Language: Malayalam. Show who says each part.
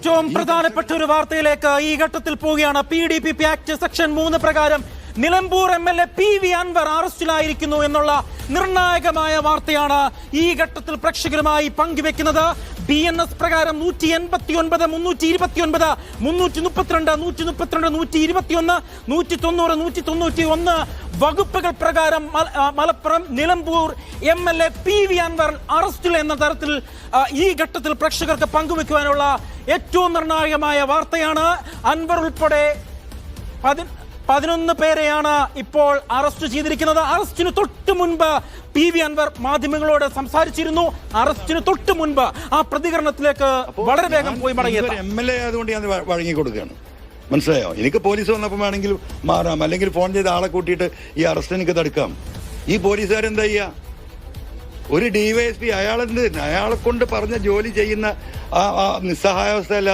Speaker 1: ഏറ്റവും പ്രധാനപ്പെട്ട ഒരു വാർത്തയിലേക്ക് ഈ ഘട്ടത്തിൽ പോവുകയാണ്. P D P P act section മൂന്ന് പ്രകാരം Nilambur M L A P V Anvar അറസ്റ്റിലായിരിക്കുന്നു എന്നുള്ള നിർണായകമായ വാർത്തയാണ് ഈ ഘട്ടത്തിൽ പ്രേക്ഷകരുമായി പങ്കുവെക്കുന്നത്. ബി എൻ എസ് പ്രകാരം നൂറ്റി എൺപത്തി ഒൻപത് മുന്നൂറ്റി ഇരുപത്തി ഒൻപത് മുന്നൂറ്റി മുപ്പത്തിരണ്ട് നൂറ്റി മുപ്പത്തിരണ്ട് നൂറ്റി ഇരുപത്തി ഒന്ന് നൂറ്റി തൊണ്ണൂറ് നൂറ്റി തൊണ്ണൂറ്റി ഒന്ന് വകുപ്പുകൾ പ്രകാരം മല- Malappuram Nilambur M L A P V Anvar അറസ്റ്റിൽ എന്ന തരത്തിൽ ഈ ഘട്ടത്തിൽ പ്രേക്ഷകർക്ക് പങ്കുവെക്കുവാനുള്ള ഏറ്റവും നിർണായകമായ വാർത്തയാണ് അൻവർ ഉൾപ്പെടെ പതിനൊന്ന് പേരെയാണ് ഇപ്പോൾ അറസ്റ്റ് ചെയ്തിരിക്കുന്നത്. അറസ്റ്റിന് തൊട്ട് മുൻപ് പി വി അൻവർ മാധ്യമങ്ങളോട് സംസാരിച്ചിരുന്നു. അറസ്റ്റിന് തൊട്ട് മുൻപ് ആ പ്രതികരണത്തിലേക്ക് വളരെ വേഗം പോയി മടങ്ങിയത്
Speaker 2: എം എൽ എ ആയതുകൊണ്ട് ഞാൻ വഴങ്ങി കൊടുക്കുകയാണ് മനസ്സിലായോ? എനിക്ക് പോലീസ് വന്നപ്പോൾ വേണമെങ്കിൽ മാറാം. അല്ലെങ്കിൽ ഫോൺ ചെയ്ത് ആളെ കൂട്ടിയിട്ട് ഈ അറസ്റ്റ് എനിക്ക് തടുക്കാം. ഈ പോലീസുകാരെന്താ ചെയ്യാ? ഒരു ഡിവൈഎസ്പി അയാളെന്ത്? അയാളെ കൊണ്ട് പറഞ്ഞ ജോലി ചെയ്യുന്ന ആ നിസ്സഹായാവസ്ഥ